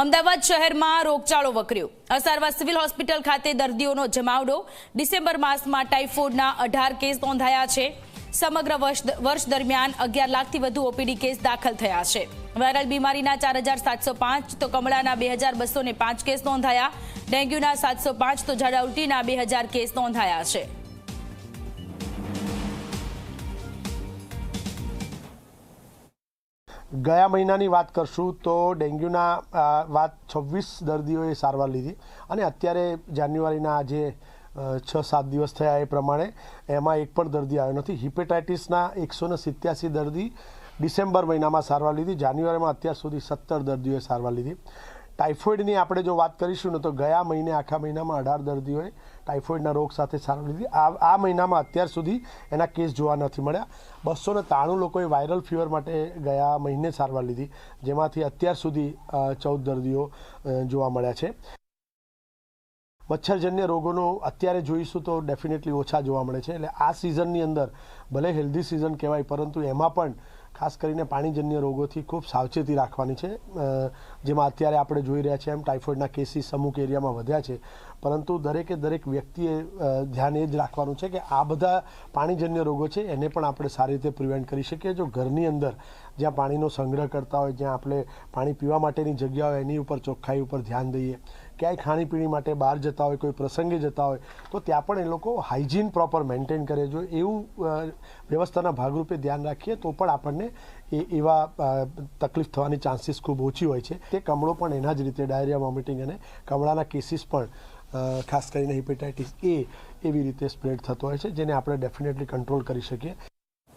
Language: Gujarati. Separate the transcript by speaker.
Speaker 1: અમદાવાદ શહેરમાં રોગચાળો વકર્યો. અસારવા સિવિલ હોસ્પિટલ ખાતે દર્દીઓનો જમાવડો. ડિસેમ્બર માસમાં ટાઇફોઇડના અઢાર કેસ નોંધાયા છે. સમગ્ર વર્ષ દરમિયાન અગિયાર લાખથી વધુ ઓપીડી કેસ દાખલ થયા છે. વાયરલ બીમારીના ચાર હજાર સાતસો પાંચ તો કમળાના બે હજાર બસો પાંચ કેસ નોંધાયા. ડેન્ગ્યુના સાતસો પાંચ તો ઝાડા ઉલટીના બે હજાર કેસ નોંધાયા છે.
Speaker 2: ગયા મહિનાની વાત કરશું તો ડેન્ગ્યુના વાત છવ્વીસ દર્દીઓએ સારવાર લીધી અને અત્યારે જાન્યુઆરીના જે છ સાત દિવસ થયા એ પ્રમાણે એમાં એક પણ દર્દી આવ્યો નથી. હિપેટાઇટિસના એકસો ને સિત્યાસી દર્દી ડિસેમ્બર મહિનામાં સારવાર લીધી. જાન્યુઆરીમાં અત્યાર સુધી સત્તર દર્દીઓએ સારવાર લીધી. ટાઇફોઇડની આપણે જો વાત કરીશું ને તો ગયા મહિને, આખા મહિનામાં અઢાર દર્દીઓએ ટાઇફોઇડના રોગ સાથે સારવાર લીધી. આ આ મહિનામાં અત્યાર સુધી એના કેસ જોવા નથી મળ્યા. બસો ને ત્રાણું લોકોએ વાયરલ ફીવર માટે ગયા મહિને સારવાર લીધી, જેમાંથી અત્યાર સુધી ચૌદ દર્દીઓ જોવા મળ્યા છે. મચ્છરજન્ય રોગોનો અત્યારે જોઈશું તો ડેફિનેટલી ઓછા જોવા મળે છે. એટલે આ સિઝનની અંદર ભલે હેલ્ધી સિઝન કહેવાય, પરંતુ એમાં પણ ખાસ કરીને પાણીજન્ય રોગોથી ખૂબ સાવચેતી રાખવાની છે. જેમાં અત્યારે આપણે જોઈ રહ્યા છીએ એમ ટાઇફોઇડના કેસીસ અમુક એરિયામાં વધ્યા છે. પરંતુ દરેકે દરેક વ્યક્તિએ ધ્યાન એ જ રાખવાનું છે કે આ બધા પાણીજન્ય રોગો છે એને પણ આપણે સારી રીતે પ્રિવેન્ટ કરી શકીએ. જો ઘરની અંદર જ્યાં પાણીનો સંગ્રહ કરતા હોય, જ્યાં આપણે પાણી પીવા માટેની જગ્યા હોય, એની ઉપર ચોખ્ખાઈ ઉપર ધ્યાન દઈએ ક્યાંય ખાણીપીણી માટે બહાર જતા હોય, કોઈ પ્રસંગે જતા હોય, તો ત્યાં પણ એ લોકો હાઇજીન પ્રોપર મેન્ટેન કરે. જો એવું વ્યવસ્થાના ભાગરૂપે ધ્યાન રાખીએ, તો પણ આપણને એ, એવા તકલીફ થવાની ચાન્સીસ ખૂબ ઓછી હોય છે. તે કમળો પણ એના જ રીતે, ડાયરિયા વોમિટિંગ અને કમળાના કેસીસ પણ ખાસ કરીને હિપેટાઇટિસ એ એવી રીતે સ્પ્રેડ થતો હોય છે, જેને આપણે ડેફિનેટલી કંટ્રોલ કરી શકીએ.